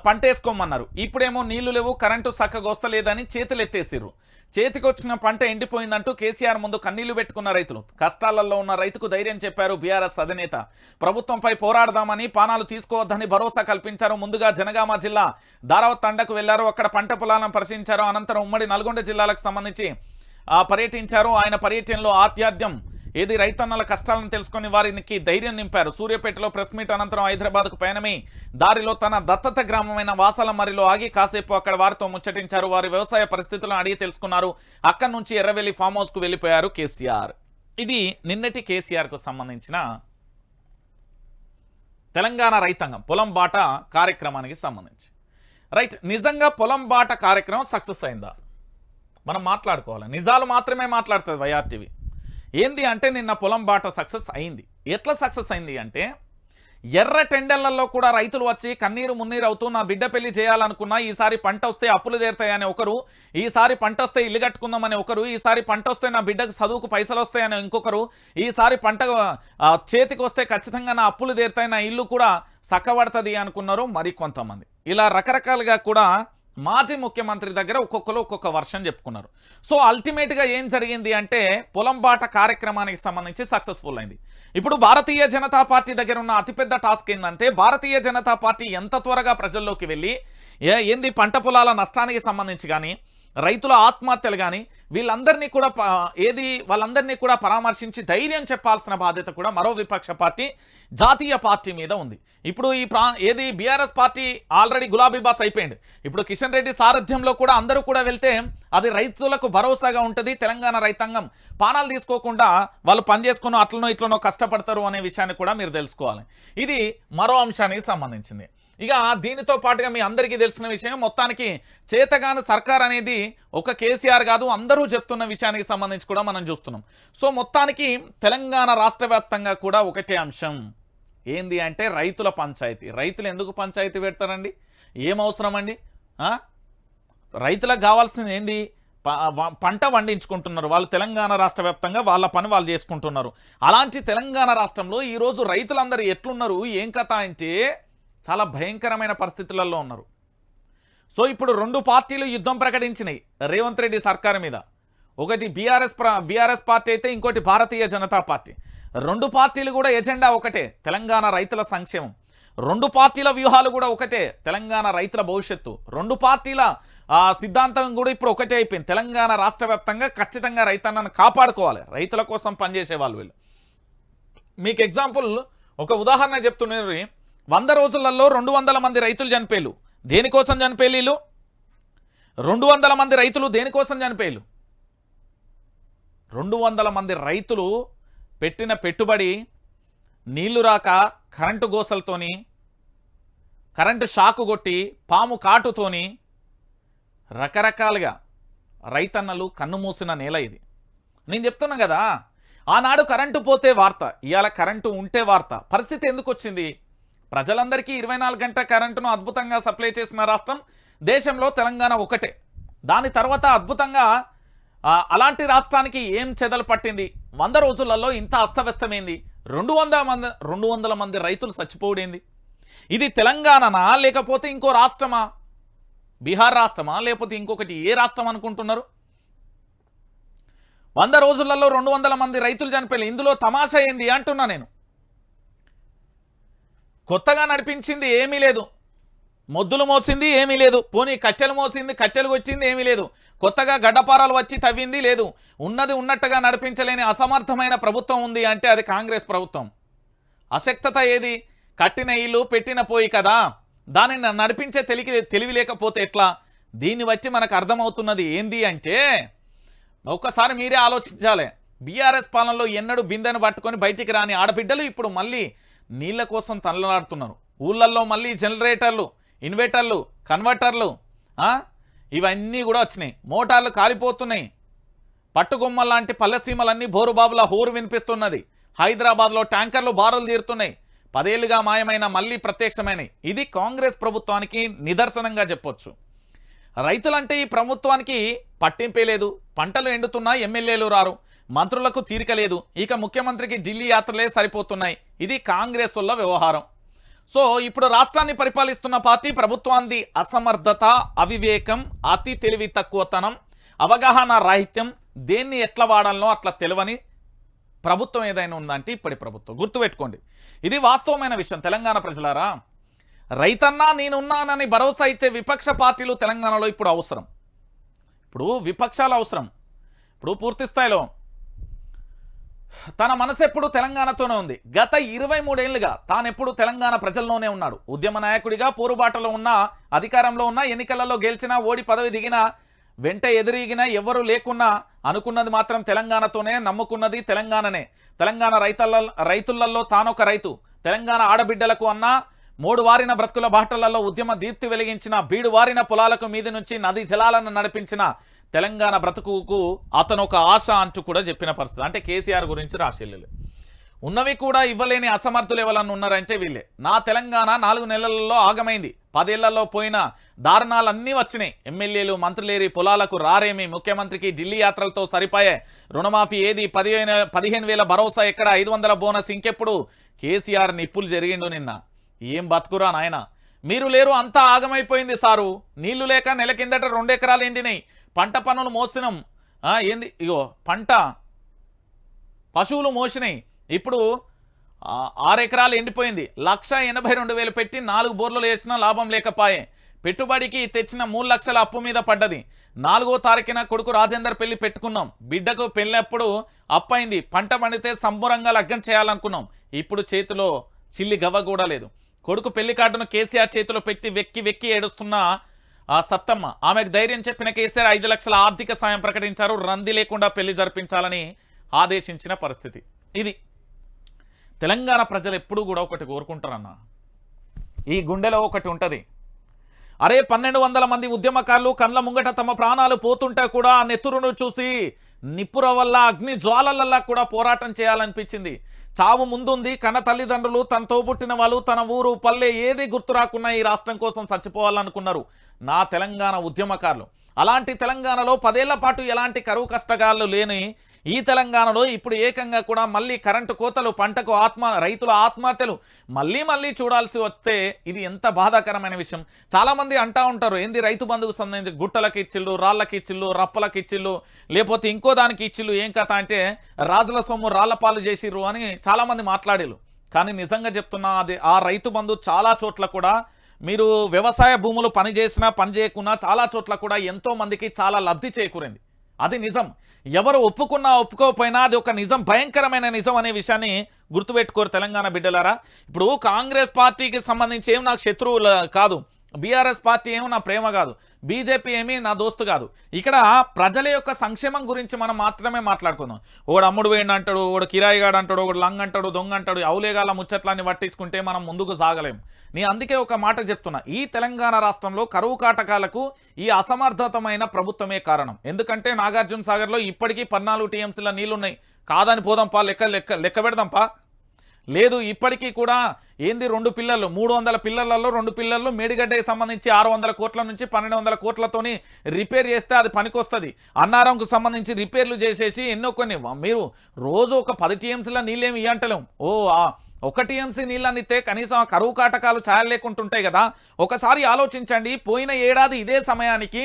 పంట వేసుకోమన్నారు ఇప్పుడేమో నీళ్ళు లేవు కరెంటు చక్కగా వస్తలేదని చేతులు ఎత్తేసిర్రు చేతికొచ్చిన పంట ఎండిపోయిందంటూ కేసీఆర్ ముందు కన్నీళ్ళు పెట్టుకున్న రైతులు. కష్టాలలో ఉన్న రైతుకు ధైర్యం చెప్పారు బీఆర్ఎస్ అధినేత. ప్రభుత్వంపై పోరాడదామని పానాలు తీసుకోవద్దని భరోసా కల్పించారు ముందుగా జనగామ జిల్లా. దారావత్ తండకు వెళ్ళారు అక్కడ పంట పొలాలను పరిశీలించారు. అనంతరం ఉమ్మడి నల్గొండ జిల్లాలకు సంబంధించి పర్యటించారు. ఆయన పర్యటనలో ఆత్యాధ్యం ఏది రైతన్నల కష్టాలను తెలుసుకొని వారికి ధైర్యం నింపారు. సూర్యాపేటలో ప్రెస్ మీట్ అనంతరం హైదరాబాద్కు పయనమై దారిలో తన దత్తత గ్రామమైన వాసాలమరిలో ఆగి కాసేపు అక్కడ వారితో ముచ్చటించారు. వారి వ్యవసాయ పరిస్థితులను అడిగి తెలుసుకున్నారు. అక్కడి నుంచి ఎర్రవెల్లి ఫామ్ హౌస్కు వెళ్ళిపోయారు కేసీఆర్. ఇది నిన్నటి కేసీఆర్కు సంబంధించిన తెలంగాణ రైతాంగం పొలం బాట కార్యక్రమానికి సంబంధించి. రైట్ నిజంగా పొలం బాట కార్యక్రమం సక్సెస్ అయిందా? మనం మాట్లాడుకోవాలి? నిజాలు మాత్రమే మాట్లాడుతుంది వైఆర్టీవీ. ఏంది అంటే నిన్న పొలం బాట సక్సెస్ అయింది. ఎట్లా సక్సెస్ అయింది అంటే ఎర్ర టెండర్లలో కూడా రైతులు వచ్చి కన్నీరు మున్నీరు అవుతూ నా బిడ్డ పెళ్ళి చేయాలనుకున్నా ఈసారి పంట వస్తే అప్పులు తీరుతాయని ఒకరు ఈసారి పంట వస్తే ఇల్లు కట్టుకుందామని ఒకరు ఈసారి పంట వస్తే నా బిడ్డకు చదువుకు పైసలు వస్తాయని ఇంకొకరు ఈసారి పంట చేతికి వస్తే ఖచ్చితంగా నా అప్పులు తీరుతాయి నా ఇల్లు కూడా చక్కబడుతుంది అనుకున్నారు మరి కొంతమంది ఇలా రకరకాలుగా కూడా మాజీ ముఖ్యమంత్రి దగ్గర ఒక్కొక్కరు ఒక్కొక్క వర్షన్ చెప్పుకున్నారు. సో అల్టిమేట్గా ఏం జరిగింది అంటే పొలం బాట కార్యక్రమానికి సంబంధించి సక్సెస్ఫుల్ అయింది. ఇప్పుడు భారతీయ జనతా పార్టీ దగ్గర ఉన్న అతిపెద్ద టాస్క్ ఏంటంటే భారతీయ జనతా పార్టీ ఎంత త్వరగా ప్రజల్లోకి వెళ్ళి ఏ- ఏంది పంట పొలాల నష్టానికి సంబంధించి కానీ రైతుల ఆత్మహత్యలు కానీ వీళ్ళందరినీ కూడా ఏది వాళ్ళందరినీ కూడా పరామర్శించి ధైర్యం చెప్పాల్సిన బాధ్యత కూడా మరో విపక్ష పార్టీ జాతీయ పార్టీ మీద ఉంది. ఇప్పుడు ఈ ప్రా ఏది బీఆర్ఎస్ పార్టీ ఆల్రెడీ గులాబీ బాస్ అయిపోయింది. ఇప్పుడు కిషన్ రెడ్డి సారథ్యంలో కూడా అందరూ కూడా వెళ్తే అది రైతులకు భరోసాగా ఉంటుంది తెలంగాణ రైతాంగం పానాలు తీసుకోకుండా వాళ్ళు పనిచేసుకునో అట్లనో ఇట్లనో కష్టపడతారు అనే విషయాన్ని కూడా మీరు తెలుసుకోవాలి. ఇది మరో అంశానికి సంబంధించింది. ఇక దీనితో పాటుగా మీ అందరికీ తెలిసిన విషయం మొత్తానికి చేతగాను సర్కార్ అనేది ఒక కేసీఆర్ కాదు అందరూ చెప్తున్న విషయానికి సంబంధించి కూడా మనం చూస్తున్నాం. సో మొత్తానికి తెలంగాణ రాష్ట్ర వ్యాప్తంగా కూడా ఒకటే అంశం. ఏంది అంటే రైతుల పంచాయతీ. రైతులు ఎందుకు పంచాయతీ పెడతారండి? ఏం అవసరం అండి రైతులకు కావాల్సింది ఏంది? పంట పండించుకుంటున్నారు. వాళ్ళు తెలంగాణ రాష్ట్ర వ్యాప్తంగా వాళ్ళ పని వాళ్ళు చేసుకుంటున్నారు. అలాంటి తెలంగాణ రాష్ట్రంలో ఈరోజు రైతులందరూ ఎట్లున్నారు? ఏం కథ అంటే చాలా భయంకరమైన పరిస్థితులలో ఉన్నారు. సో ఇప్పుడు రెండు పార్టీలు యుద్ధం ప్రకటించినాయి రేవంత్ రెడ్డి సర్కారు మీద. ఒకటి బీఆర్ఎస్ బీఆర్ఎస్ పార్టీ అయితే ఇంకోటి భారతీయ జనతా పార్టీ. రెండు పార్టీలు కూడా ఎజెండా ఒకటే తెలంగాణ రైతుల సంక్షేమం. రెండు పార్టీల వ్యూహాలు కూడా ఒకటే తెలంగాణ రైతుల భవిష్యత్తు. రెండు పార్టీల సిద్ధాంతం కూడా ఇప్పుడు ఒకటే అయిపోయింది. తెలంగాణ రాష్ట్ర వ్యాప్తంగా ఖచ్చితంగా రైతన్నను కాపాడుకోవాలి. రైతుల కోసం పనిచేసే వాళ్ళు వీళ్ళు. మీకు ఎగ్జాంపుల్ ఒక ఉదాహరణ చెప్తున్నారు వంద రోజులలో రెండు వందల మంది రైతులు చనిపోయారు దేనికోసం చనిపోయలేలు రెండు వందల మంది రైతులు దేనికోసం చనిపోయారు రెండు వందల మంది రైతులు పెట్టిన పెట్టుబడి నీళ్ళు రాక కరెంటు గోసలతోని కరెంటు షాకు కొట్టి పాము కాటుతోని రకరకాలుగా రైతన్నలు కన్నుమూసిన నేల ఇది. నేను చెప్తున్నా కదా ఆనాడు కరెంటు పోతే వార్త ఇవాళ కరెంటు ఉంటే వార్త. పరిస్థితి ఎందుకు వచ్చింది ప్రజలందరికీ ఇరవై నాలుగు గంటల కరెంటును అద్భుతంగా సప్లై చేసిన రాష్ట్రం దేశంలో తెలంగాణ ఒకటే. దాని తర్వాత అద్భుతంగా అలాంటి రాష్ట్రానికి ఏం చెదలు పట్టింది? వంద రోజులలో ఇంత అస్తవ్యస్తమైంది? రెండు వందల మంది రెండు వందల మంది రైతులు చచ్చిపోవడేంది? ఇది తెలంగాణనా? లేకపోతే ఇంకో రాష్ట్రమా? బీహార్ రాష్ట్రమా? లేకపోతే ఇంకొకటి ఏ రాష్ట్రం అనుకుంటున్నారు? వంద రోజులలో రెండు వందల మంది రైతులు చనిపోయారు ఇందులో తమాషా ఏంది అంటున్నా నేను. కొత్తగా నడిపించింది ఏమీ లేదు. మొద్దులు మోసింది ఏమీ లేదు. పోనీ కట్టెలు మోసింది కట్టెలు వచ్చింది ఏమీ లేదు. కొత్తగా గడ్డపారాలు వచ్చి తవ్వింది లేదు. ఉన్నది ఉన్నట్టుగా నడిపించలేని అసమర్థమైన ప్రభుత్వం ఉంది అంటే అది కాంగ్రెస్ ప్రభుత్వం. అశక్తత ఏది? కట్టిన ఇల్లు పెట్టిన పోయి కదా. దానిని నడిపించే తెలివి తెలివి లేకపోతే ఎట్లా? దీన్ని బట్టి మనకు అర్థమవుతున్నది ఏంది అంటే ఒక్కసారి మీరే ఆలోచించాలి. బీఆర్ఎస్ పాలనలో ఎన్నడూ బిందెను పట్టుకొని బయటికి రాని ఆడబిడ్డలు ఇప్పుడు మళ్ళీ నీళ్ళ కోసం తనలాడుతున్నారు ఊళ్ళల్లో మళ్ళీ జనరేటర్లు ఇన్వర్టర్లు కన్వర్టర్లు ఇవన్నీ కూడా వచ్చినాయి. మోటార్లు కాలిపోతున్నాయి. పట్టుగొమ్మ లాంటి పల్లెసీమలన్నీ బోరుబాబుల హోరు వినిపిస్తున్నది. హైదరాబాద్లో ట్యాంకర్లు బారులు తీరుతున్నాయి. పదేళ్ళుగా మాయమైన మళ్ళీ ప్రత్యక్షమైనవి ఇది కాంగ్రెస్ ప్రభుత్వానికి నిదర్శనంగా చెప్పొచ్చు. రైతులంటే ఈ ప్రభుత్వానికి పట్టింపే లేదు. పంటలు ఎండుతున్నా ఎమ్మెల్యేలు రారు. మంత్రులకు తీరిక లేదు. ఇక ముఖ్యమంత్రికి ఢిల్లీ యాత్రలే సరిపోతున్నాయి. ఇది కాంగ్రెస్ వల్ల వ్యవహారం. సో ఇప్పుడు రాష్ట్రాన్ని పరిపాలిస్తున్న పార్టీ ప్రభుత్వాన్ని అసమర్థత అవివేకం అతి తెలివి తక్కువతనం అవగాహన రాహిత్యం దేన్ని ఎట్లా వాడాలనో అట్లా తెలివని ప్రభుత్వం ఏదైనా ఉందంటే ఇప్పటి ప్రభుత్వం. గుర్తుపెట్టుకోండి. ఇది వాస్తవమైన విషయం. తెలంగాణ ప్రజలారా రైతన్నా నేనున్నానని భరోసా ఇచ్చే విపక్ష పార్టీలు తెలంగాణలో ఇప్పుడు అవసరం. ఇప్పుడు విపక్షాలు అవసరం. ఇప్పుడు పూర్తి స్థాయిలో తన మనసు ఎప్పుడు తెలంగాణతోనే ఉంది. గత ఇరవై మూడేళ్ళుగా తానెప్పుడు తెలంగాణ ప్రజల్లోనే ఉన్నాడు. ఉద్యమ నాయకుడిగా పోరుబాటలో ఉన్న అధికారంలో ఉన్న ఎన్నికలలో గెలిచినా ఓడి పదవి దిగినా వెంట ఎదురీగినా ఎవ్వరూ లేకున్నా అనుకున్నది మాత్రం తెలంగాణతోనే నమ్ముకున్నది తెలంగాణనే. తెలంగాణ రైతుల రైతులలో తానొక రైతు. తెలంగాణ ఆడబిడ్డలకు అన్నా మూడు వారిన బ్రతుకుల బాటలలో ఉద్యమ దీప్తి వెలిగించిన బీడు వారిన పొలాలకు మీది నుంచి నది జలాలను నడిపించిన తెలంగాణ బ్రతుకుకు అతను ఒక ఆశ అంటూ కూడా చెప్పిన పరిస్థితి. అంటే కేసీఆర్ గురించి రాశిల్లు ఉన్నవి కూడా ఇవ్వలేని అసమర్థులు ఎవరన్నా ఉన్నారంటే వీళ్ళే. నా తెలంగాణ నాలుగు నెలలలో ఆగమైంది. పదేళ్ళలో పోయిన దారుణాలన్నీ వచ్చినాయి. ఎమ్మెల్యేలు మంత్రులేరి పొలాలకు రారేమి ముఖ్యమంత్రికి ఢిల్లీ యాత్రలతో సరిపోయే రుణమాఫీ ఏది? పదిహేను పదిహేను వేల భరోసా ఎక్కడ? ఐదు వందల బోనస్ ఇంకెప్పుడు? కేసీఆర్ నిప్పులు జరిగిండు నిన్న. ఏం బతుకురా నాయన? మీరు లేరు అంతా ఆగమైపోయింది సారు. నీళ్ళు లేక నెల కిందట రెండు ఎకరాలు ఎండినాయి పంట పనులు మోసినాం. ఏంది? ఇగో పంట. పశువులు మోసినాయి ఇప్పుడు ఆరు ఎకరాలు ఎండిపోయింది. లక్ష ఎనభై రెండు వేలు పెట్టి నాలుగు బోర్లు వేసినా లాభం లేకపాయే. పెట్టుబడికి తెచ్చిన మూడు లక్షల అప్పు మీద పడ్డది. నాలుగో తారీఖున కొడుకు రాజేందర్ పెళ్ళి పెట్టుకున్నాం. బిడ్డకు పెళ్ళినప్పుడు అప్పైంది పంట పండితే సంబరంగా లగ్గం చేయాలనుకున్నాం. ఇప్పుడు చేతిలో చిల్లి గవ్వ కూడా లేదు. కొడుకు పెళ్ళి కార్డును కేసీఆర్ చేతిలో పెట్టి వెక్కి వెక్కి ఏడుస్తున్న ఆ సత్తమ్మ. ఆమెకు ధైర్యం చెప్పిన కేసీఆర్ ఐదు లక్షల ఆర్థిక సాయం ప్రకటించారు. రంది లేకుండా పెళ్ళి జరిపించాలని ఆదేశించిన పరిస్థితి. ఇది తెలంగాణ ప్రజలు ఎప్పుడూ కూడా ఒకటి కోరుకుంటారన్న. ఈ గుండెలో ఒకటి ఉంటుంది. అరే పన్నెండు వందల మంది ఉద్యమకారులు కండ్ల ముంగట తమ ప్రాణాలు పోతుంటే కూడా ఆ నెత్తురును చూసి నిప్పుర వల్ల అగ్ని జ్వాలలల్లా కూడా పోరాటం చేయాలనిపించింది. చావు ముందుంది. కన్న తల్లిదండ్రులు తన తోబుట్టిన వాళ్ళు తన ఊరు పల్లె ఏది గుర్తు రాకున్నా ఈ రాష్ట్రం కోసం చచ్చిపోవాలనుకున్నారు నా తెలంగాణ ఉద్యమకారులు. అలాంటి తెలంగాణలో పదేళ్ళ పాటు ఎలాంటి కరువు కష్టగాళ్ళు లేని ఈ తెలంగాణలో ఇప్పుడు ఏకంగా కూడా మళ్ళీ కరెంటు కోతలు పంటకు ఆత్మ రైతుల ఆత్మహత్యలు మళ్ళీ మళ్ళీ చూడాల్సి వస్తే ఇది ఎంత బాధాకరమైన విషయం. చాలామంది అంటా ఉంటారు ఏంది రైతు బంధువుకు సంబంధించి గుట్టలకి ఇచ్చిళ్ళు రాళ్ళకి ఇచ్చిళ్ళు రప్పలకి ఇచ్చిళ్ళు లేకపోతే ఇంకో దానికి ఇచ్చిళ్ళు ఏం కథ అంటే రాజుల సొమ్ము రాళ్ళ పాలు చేసిర్రు అని చాలామంది మాట్లాడారు కానీ నిజంగా చెప్తున్నా అది ఆ రైతు బంధు చాలా చోట్ల కూడా మీరు వ్యవసాయ భూములు పని చేసినా పని చేయకున్నా చాలా చోట్ల కూడా ఎంతో మందికి చాలా లబ్ధి చేకూరింది. అది నిజం. ఎవరు ఒప్పుకున్నా ఒప్పుకోకపోయినా అది ఒక నిజం భయంకరమైన నిజం అనే విషయాన్ని గుర్తుపెట్టుకోరు తెలంగాణ బిడ్డలారా. ఇప్పుడు కాంగ్రెస్ పార్టీకి సంబంధించి ఏం నాకు శత్రువులు కాదు. బీఆర్ఎస్ పార్టీ ఏమో నా ప్రేమ కాదు. బీజేపీ ఏమీ నా దోస్తు కాదు. ఇక్కడ ప్రజల యొక్క సంక్షేమం గురించి మనం మాత్రమే మాట్లాడుకుందాం. ఓడు అమ్ముడు వేయండి అంటాడు ఓడు కిరాయిగాడు అంటాడు ఒకడు లంగ్ అంటాడు దొంగ అంటాడు అవులేగాల ముచ్చట్లాన్ని పట్టించుకుంటే మనం ముందుకు సాగలేం. నేను అందుకే ఒక మాట చెప్తున్నా. ఈ తెలంగాణ రాష్ట్రంలో కరువు కాటకాలకు ఈ అసమర్థతమైన ప్రభుత్వమే కారణం. ఎందుకంటే నాగార్జున సాగర్లో ఇప్పటికీ పద్నాలుగు టీఎంసీల నీళ్ళున్నాయి. కాదని పోదాంపా లెక్క లెక్క లెక్క పెడదాంపా. లేదు ఇప్పటికీ కూడా ఏంది రెండు పిల్లలు మూడు వందల పిల్లలలో రెండు పిల్లలు మేడిగడ్డకి సంబంధించి ఆరు వందల కోట్ల నుంచి పన్నెండు వందల కోట్లతోని రిపేర్ చేస్తే అది పనికొస్తుంది. అన్నారంకు సంబంధించి రిపేర్లు చేసేసి ఎన్నో కొన్ని మీరు రోజు ఒక పది టీఎంసీల నీళ్ళేమి ఇవ్వంటలేం ఓ ఆ ఒక టీఎంసీ నీళ్ళని ఇస్తే కనీసం ఆ కరువు కాటకాలు చాలలేకుంటుంటాయి కదా. ఒకసారి ఆలోచించండి పోయిన ఏడాది ఇదే సమయానికి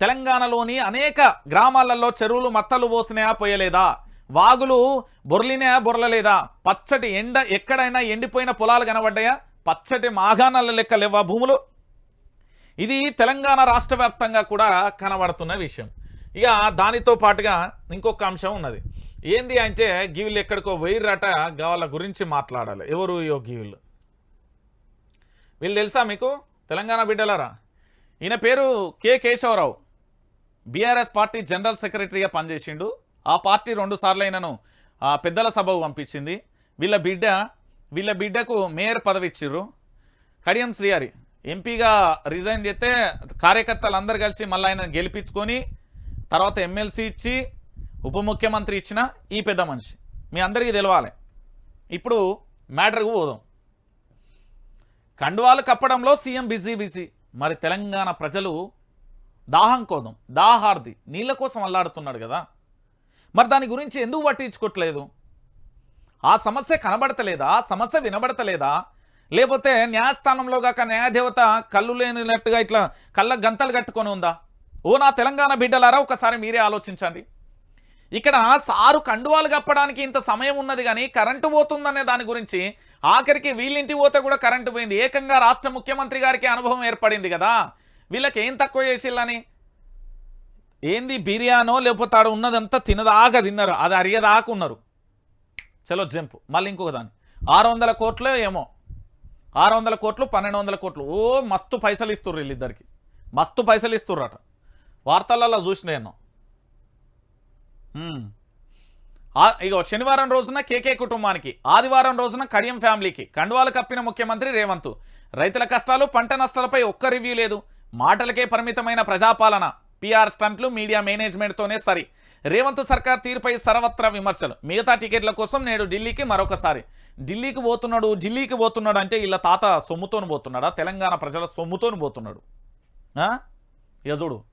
తెలంగాణలోని అనేక గ్రామాలలో చెరువులు మత్తలు పోసినాయా పోయలేదా? వాగులు బొర్లినాయా బొర్లలేదా? పచ్చటి ఎండ ఎక్కడైనా ఎండిపోయిన పొలాలు కనబడ్డాయా? పచ్చటి మాగాణాల లెక్కలేవా భూములు? ఇది తెలంగాణ రాష్ట్ర వ్యాప్తంగా కూడా కనబడుతున్న విషయం. ఇక దానితో పాటుగా ఇంకొక అంశం ఉన్నది. ఏంది అంటే గీవులు ఎక్కడికో వెయ్యిరట వాళ్ళ గురించి మాట్లాడాలి. ఎవరు యో గీవులు? వీళ్ళు తెలుసా మీకు? తెలంగాణ బిడ్డలారా? ఈయన పేరు K Keshava Rao. BRS party general సెక్రటరీగా పనిచేసిండు. ఆ పార్టీ రెండు సార్లు అయినను ఆ పెద్దల సభకు పంపించింది. వీళ్ళ బిడ్డ వీళ్ళ బిడ్డకు మేయర్ పదవి ఇచ్చిర్రు కడియం శ్రీహరి ఎంపీగా రిజైన్ చేస్తే కార్యకర్తలు అందరు కలిసి మళ్ళీ ఆయన గెలిపించుకొని తర్వాత ఎమ్మెల్సీ ఇచ్చి ఉప ముఖ్యమంత్రి ఇచ్చిన ఈ పెద్ద మనిషి. మీ అందరికీ తెలవాలి. ఇప్పుడు మ్యాటర్కు పోదాం. కండువాలు కప్పడంలో సీఎం బిజీ బిజీ. మరి తెలంగాణ ప్రజలు దాహం కోదాం దాహార్ది నీళ్ళ కోసం అల్లాడుతున్నాడు కదా. మరి దాని గురించి ఎందుకు పట్టించుకోవట్లేదు? ఆ సమస్య కనబడతలేదా? ఆ సమస్య వినబడతలేదా? లేకపోతే న్యాయస్థానంలో కాక న్యాయదేవత కళ్ళు లేనినట్టుగా ఇట్లా కళ్ళ గంతలు కట్టుకొని ఉందా? ఓ నా తెలంగాణ బిడ్డలారా ఒకసారి మీరే ఆలోచించండి. ఇక్కడ సారు కండువాలు కప్పడానికి ఇంత సమయం ఉన్నది కానీ కరెంటు పోతుందనే దాని గురించి ఆఖరికి వీళ్ళింటికి పోతే కూడా కరెంటు పోయింది. ఏకంగా రాష్ట్ర ముఖ్యమంత్రి గారికి అనుభవం ఏర్పడింది కదా. వీళ్ళకి ఏం తక్కువ చేసిల్లని? ఏంది బిర్యానో లేకపోతే ఆడ ఉన్నదంతా తినదాకా తిన్నారు. అది అరిగదాకా ఉన్నారు. చలో జంపు. మళ్ళీ ఇంకొక దాన్ని. ఆరు వందల కోట్లు ఏమో. ఆరు వందల కోట్లు పన్నెండు వందల కోట్లు. ఓ మస్తు పైసలు ఇస్తుర్రు వీళ్ళిద్దరికి. మస్తు పైసలు ఇస్తుర్రట. వార్తలలో చూసిన నేను. ఇగో శనివారం రోజున కేకే కుటుంబానికి ఆదివారం రోజున కడియం ఫ్యామిలీకి కండువాలు కప్పిన ముఖ్యమంత్రి రేవంత్. రైతుల కష్టాలు పంట నష్టాలపై ఒక్క రివ్యూ లేదు. మాటలకే పరిమితమైన ప్రజాపాలన. పిఆర్ స్టంట్లు మీడియా మేనేజ్మెంట్తోనే సరి. రేవంత్ సర్కార్ తీరుపై సర్వత్రా విమర్శలు. మిగతా టికెట్ల కోసం నేడు ఢిల్లీకి మరొకసారి. ఢిల్లీకి పోతున్నాడు ఢిల్లీకి పోతున్నాడు అంటే వీళ్ళ తాత సొమ్ముతోని పోతున్నాడా? తెలంగాణ ప్రజల సొమ్ముతోని పోతున్నాడు. ఆ? ఇక చూడు.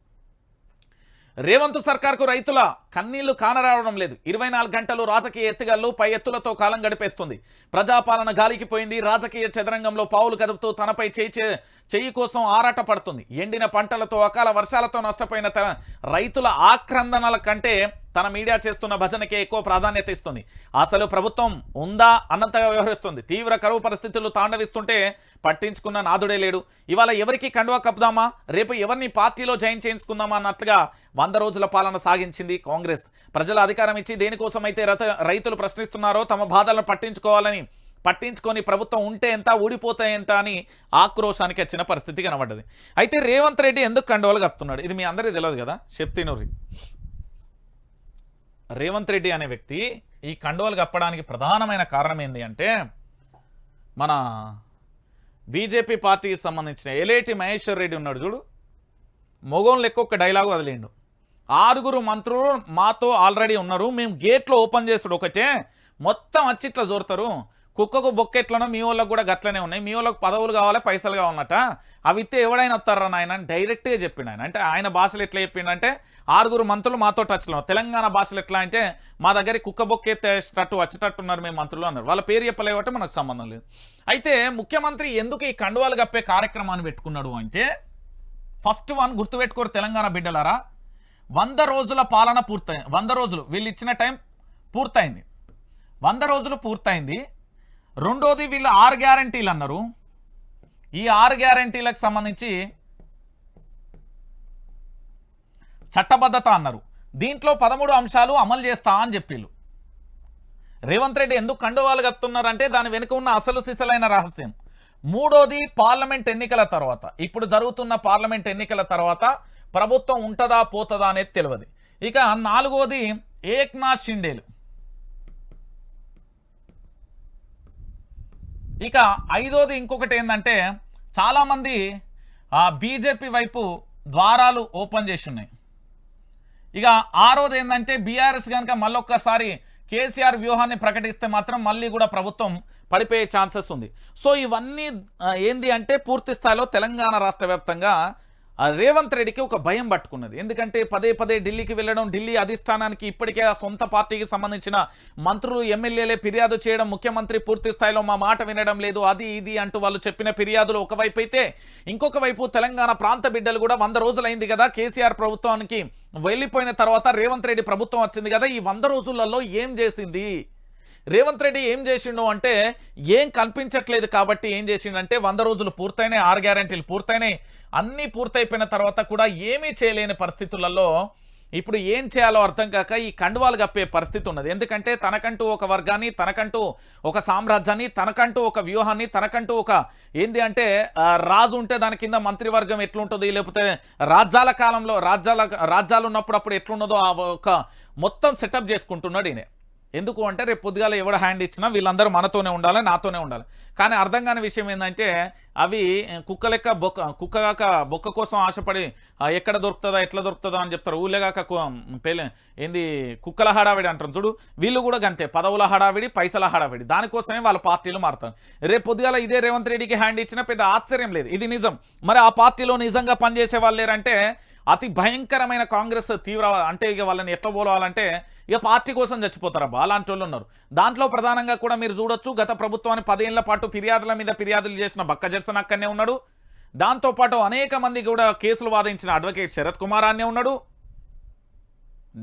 రేవంత్ సర్కార్కు రైతుల కన్నీళ్ళు కానరావడం లేదు. ఇరవై గంటలు రాజకీయ ఎత్తుగల్లు పై ఎత్తులతో కాలం గడిపేస్తుంది. ప్రజాపాలన గాలికి పోయింది. రాజకీయ చదరంగంలో పావులు కదుపుతూ తనపై చేయి చేయి చెయ్యి కోసం ఆరాట పడుతుంది. ఎండిన పంటలతో అకాల వర్షాలతో నష్టపోయిన తన రైతుల ఆక్రందనల కంటే తన మీడియా చేస్తున్న భజనకే ఎక్కువ ప్రాధాన్యత ఇస్తుంది. అసలు ప్రభుత్వం ఉందా అన్నంతగా వ్యవహరిస్తుంది. తీవ్ర కరువు పరిస్థితులు తాండవిస్తుంటే పట్టించుకున్న నాదుడే లేడు. ఇవాళ ఎవరికి కండువా కప్పుదామా? రేపు ఎవరిని పార్టీలో జాయిన్ చేయించుకుందామా అన్నట్లుగా వంద రోజుల పాలన సాగించింది కాంగ్రెస్. ప్రజల అధికారం ఇచ్చి దేనికోసం అయితే రైతులు ప్రశ్నిస్తున్నారో తమ బాధలను పట్టించుకోవాలని పట్టించుకొని ప్రభుత్వం ఉంటే ఎంత ఊడిపోతాయంట అని ఆక్రోశానికి వచ్చిన పరిస్థితి కనబడ్డది. అయితే రేవంత్ రెడ్డి ఎందుకు కండువాలు కప్పుతున్నాడు? ఇది మీ అందరికీ తెలియదు కదా? చెప్తినూరి రేవంత్ రెడ్డి అనే వ్యక్తి ఈ కండువాలు కప్పడానికి ప్రధానమైన కారణం ఏంటి అంటే మన బీజేపీ పార్టీకి సంబంధించిన ఎలేటి మహేశ్వర్ రెడ్డి ఉన్నాడు చూడు. మొగోన్ లెక్క ఒక డైలాగ్ వదిలేండు ఆరుగురు మంత్రులు మాతో ఆల్రెడీ ఉన్నారు. మేము గేట్లో ఓపెన్ చేస్తాడు ఒకటే. మొత్తం వచ్చి ఇట్లా జోరుతారు. కుక్కకు బొక్కెట్లనో మీ వాళ్ళకి కూడా గట్లనే ఉన్నాయి. మీ వాళ్ళకి పదవులు కావాలి పైసలు కావాలన్నట? అవి ఇస్తే ఎవడైనా వస్తారా ఆయన అని డైరెక్ట్గా చెప్పిండు ఆయన. అంటే ఆయన భాషలు ఎట్లా చెప్పిండంటే ఆరుగురు మంత్రులు మాతో టచ్లో తెలంగాణ భాషలు ఎట్లా అంటే మా దగ్గర కుక్క బొక్క ఎత్తేటట్టు వచ్చేటట్టు మేము మంత్రులు అన్నారు. వాళ్ళ పేరు చెప్పలేవటే మనకు సంబంధం లేదు. అయితే ముఖ్యమంత్రి ఎందుకు ఈ కండువాలు కప్పే కార్యక్రమాన్ని పెట్టుకున్నాడు అంటే ఫస్ట్ వన్ గుర్తుపెట్టుకోరు తెలంగాణ బిడ్డలారా. వంద రోజుల పాలన పూర్తయింది వంద రోజులు. వీళ్ళు ఇచ్చిన టైం పూర్తయింది. వంద రోజులు పూర్తయింది. రెండోది వీళ్ళు ఆరు గ్యారంటీలు అన్నారు. ఈ ఆరు గ్యారంటీలకు సంబంధించి చట్టబద్ధత అన్నారు. దీంట్లో పదమూడు అంశాలు అమలు చేస్తా అని చెప్పిళ్ళు. రేవంత్ రెడ్డి ఎందుకు కండువాలు కప్తున్నారంటే దాని వెనుక ఉన్న అసలు సిసలైన రహస్యం. మూడోది పార్లమెంట్ ఎన్నికల తర్వాత. ఇప్పుడు జరుగుతున్న పార్లమెంట్ ఎన్నికల తర్వాత ప్రభుత్వం ఉంటుందా పోతుందా అనేది తెలియదు ఇక నాలుగోది ఏక్నాథ్ షిండేలు. ఇక ఐదోది ఇంకొకటి ఏంటంటే చాలామంది బీజేపీ వైపు ద్వారాలు ఓపెన్ చేసి ఉన్నాయి ఇక ఆరోది ఏంటంటే బీఆర్ఎస్ కనుక మళ్ళొక్కసారి కేసీఆర్ వ్యూహాన్ని ప్రకటిస్తే మాత్రం మళ్ళీ కూడా ప్రభుత్వం పడిపోయే ఛాన్సెస్ ఉంది. సో ఇవన్నీ ఏంది అంటే పూర్తి స్థాయిలో తెలంగాణ రాష్ట్ర వ్యాప్తంగా రేవంత్ రెడ్డికి ఒక భయం పట్టుకున్నది. ఎందుకంటే పదే పదే ఢిల్లీకి వెళ్ళడం ఢిల్లీ అధిష్టానానికి ఇప్పటికే ఆ సొంత పార్టీకి సంబంధించిన మంత్రులు ఎమ్మెల్యేలే ఫిర్యాదు చేయడం ముఖ్యమంత్రి పూర్తి స్థాయిలో మా మాట వినడం లేదు అది ఇది అంటూ వాళ్ళు చెప్పిన ఫిర్యాదులు ఒకవైపు అయితే ఇంకొక వైపు తెలంగాణ ప్రాంత బిడ్డలు కూడా వంద రోజులైంది కదా కేసీఆర్ ప్రభుత్వానికి. వెళ్ళిపోయిన తర్వాత రేవంత్ రెడ్డి ప్రభుత్వం వచ్చింది కదా ఈ వంద రోజులలో ఏం చేసింది? రేవంత్ రెడ్డి ఏం చేసిండు అంటే ఏం కనిపించట్లేదు కాబట్టి ఏం చేసిండంటే వంద రోజులు పూర్తయినాయి ఆరు గ్యారంటీలు పూర్తయినాయి అన్నీ పూర్తయిపోయిన తర్వాత కూడా ఏమీ చేయలేని పరిస్థితులలో ఇప్పుడు ఏం చేయాలో అర్థం కాక ఈ కండువాలు కప్పే పరిస్థితి ఉన్నది. ఎందుకంటే తనకంటూ ఒక వర్గాన్ని తనకంటూ ఒక సామ్రాజ్యాన్ని తనకంటూ ఒక వ్యూహాన్ని తనకంటూ ఒక ఏంది అంటే రాజు ఉంటే దాని కింద మంత్రివర్గం ఎట్లుంటుంది లేకపోతే రాజ్యాల కాలంలో రాజ్యాల రాజ్యాలు ఉన్నప్పుడు అప్పుడు ఎట్లున్నదో ఆ ఒక మొత్తం సెటప్ చేసుకుంటున్నాడు ఈయన. ఎందుకు అంటే రేపు పొద్దుగాల ఎవడ హ్యాండ్ ఇచ్చినా వీళ్ళందరూ మనతోనే ఉండాలి నాతోనే ఉండాలి. కానీ అర్థం కాని విషయం ఏంటంటే అవి కుక్క లెక్క బొక్క కుక్క కాక బొక్క కోసం ఆశపడి ఎక్కడ దొరుకుతుందా ఎట్లా దొరుకుతుందో అని చెప్తారు. ఊళ్ళేగాక పేలే ఏంది కుక్కల హడావిడి అంటారు చూడు. వీళ్ళు కూడా గంటే పదవుల హడావిడి పైసల హడావిడి. దానికోసమే వాళ్ళ పార్టీలు మారుతారు. రేపు పొద్దుగాల ఇదే రేవంత్ రెడ్డికి హ్యాండ్ ఇచ్చిన పెద్ద ఆశ్చర్యం లేదు. ఇది నిజం. మరి ఆ పార్టీలో నిజంగా పనిచేసే వాళ్ళు లేరంటే అతి భయంకరమైన కాంగ్రెస్ తీవ్ర అంటే ఇక వాళ్ళని ఎట్లా పోలవాలంటే ఇక పార్టీ కోసం చచ్చిపోతారబ్బా అలాంటి వాళ్ళు ఉన్నారు. దాంట్లో ప్రధానంగా కూడా మీరు చూడొచ్చు గత ప్రభుత్వాన్ని పదేళ్ళ పాటు ఫిర్యాదుల మీద ఫిర్యాదులు చేసిన బక్క జడ్సన్ అక్కడనే ఉన్నాడు. దాంతోపాటు అనేక మంది కూడా కేసులు వాదించిన అడ్వకేట్ శరత్ కుమార్ అనే ఉన్నాడు.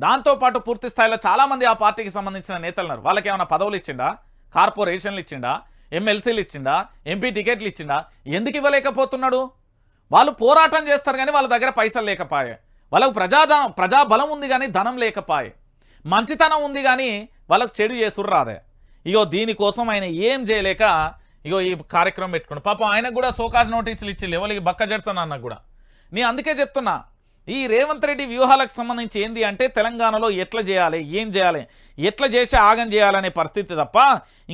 దాంతోపాటు పూర్తి స్థాయిలో చాలామంది ఆ పార్టీకి సంబంధించిన నేతలు ఉన్నారు. వాళ్ళకి ఏమైనా పదవులు ఇచ్చిండా? కార్పొరేషన్లు ఇచ్చిండా? ఎమ్మెల్సీలు ఇచ్చిండా? ఎంపీ టికెట్లు ఇచ్చిండా? ఎందుకు ఇవ్వలేకపోతున్నాడు? వాళ్ళు పోరాటం చేస్తారు కానీ వాళ్ళ దగ్గర పైసలు లేకపాయే. వాళ్ళకు ప్రజాధ ప్రజాబలం ఉంది కానీ ధనం లేకపాయే. మంచితనం ఉంది కానీ వాళ్ళకు చెడు చేసురు రాదే. ఇగో దీనికోసం ఆయన ఏం చేయలేక ఇగో ఈ కార్యక్రమం పెట్టుకున్నాడు. పాపం ఆయనకు కూడా సోకాజ్ నోటీసులు ఇచ్చి ఎవరికి బక్క జడ్సన్ అన్నకు కూడా. నేను అందుకే చెప్తున్నా ఈ రేవంత్ రెడ్డి వ్యూహాలకు సంబంధించి ఏంది అంటే తెలంగాణలో ఎట్లా చేయాలి ఏం చేయాలి ఎట్లా చేసి ఆగం చేయాలనే పరిస్థితి తప్ప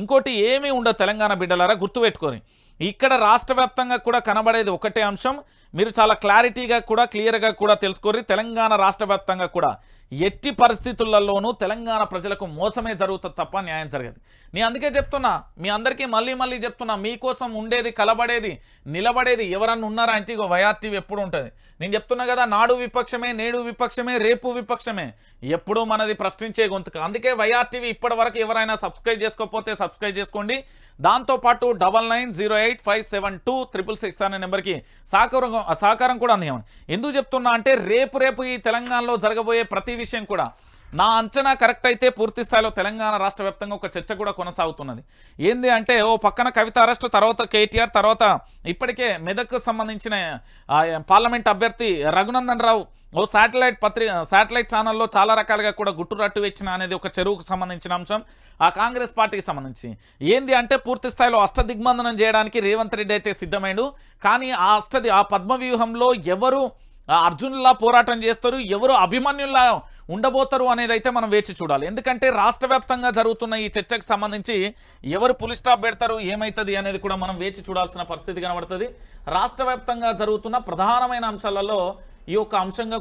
ఇంకోటి ఏమీ ఉండదు తెలంగాణ బిడ్డలారా గుర్తుపెట్టుకొని. ఇక్కడ రాష్ట్ర వ్యాప్తంగా కూడా కనబడేది ఒకటే అంశం. మీరు చాలా క్లారిటీగా కూడా క్లియర్గా కూడా తెలుసుకోరి తెలంగాణ రాష్ట్ర వ్యాప్తంగా కూడా ఎట్టి పరిస్థితులలోనూ తెలంగాణ ప్రజలకు మోసమే జరుగుతుంది తప్ప న్యాయం జరగదు. నేను అందుకే చెప్తున్నా మీ అందరికీ మళ్ళీ మళ్ళీ చెప్తున్నా మీకోసం ఉండేది కలబడేది నిలబడేది ఎవరన్నా ఉన్నారా? అంటే ఇక వైఆర్టీవీ ఎప్పుడు ఉంటుంది. నేను చెప్తున్నా కదా నాడు విపక్షమే నేడు విపక్షమే రేపు విపక్షమే. ఎప్పుడూ మనది ప్రశ్నించే గొంతుక. అందుకే వైఆర్టీవీ ఇప్పటి వరకు ఎవరైనా సబ్స్క్రైబ్ చేసుకోకపోతే సబ్స్క్రైబ్ చేసుకోండి. దాంతోపాటు double nine zero eight five seven two triple six అనే నెంబర్కి సహకారం సహకారం కూడా అందించమని. ఎందుకు చెప్తున్నా అంటే రేపు రేపు ఈ తెలంగాణలో జరగబోయే ప్రతి విషయం కూడా నా అంచనా కరెక్ట్ అయితే పూర్తి స్థాయిలో తెలంగాణ రాష్ట్ర వ్యాప్తంగా ఒక చర్చ కూడా కొనసాగుతున్నది. ఏంది అంటే ఓ పక్కన కవిత అరెస్ట్ తర్వాత కేటీఆర్ తర్వాత ఇప్పటికే మెదక్కు సంబంధించిన పార్లమెంట్ అభ్యర్థి రఘునందన్ రావు ఓ శాటిలైట్ పత్రి శాటిలైట్ ఛానల్లో చాలా రకాలుగా కూడా గుట్టు రట్టు అనేది ఒక చెరువుకు సంబంధించిన అంశం ఆ కాంగ్రెస్ పార్టీకి సంబంధించి. ఏంది అంటే పూర్తి స్థాయిలో అష్ట దిగ్బంధనం చేయడానికి రేవంత్ రెడ్డి అయితే సిద్ధమైండు. కానీ ఆ అష్టది ఆ పద్మ వ్యూహంలో ఎవరు అర్జునులా పోరాటం చేస్తారు ఎవరు అభిమన్యుల్లా ఉండబోతారు అనేది అయితే మనం వేచి చూడాలి. ఎందుకంటే రాష్ట్ర వ్యాప్తంగా జరుగుతున్న ఈ చర్చకు సంబంధించి ఎవరు పులి స్టాప్ పెడతారు ఏమవుతుంది అనేది కూడా మనం వేచి చూడాల్సిన పరిస్థితి కనబడుతుంది. రాష్ట్ర జరుగుతున్న ప్రధానమైన అంశాలలో ఈ యొక్క అంశంగా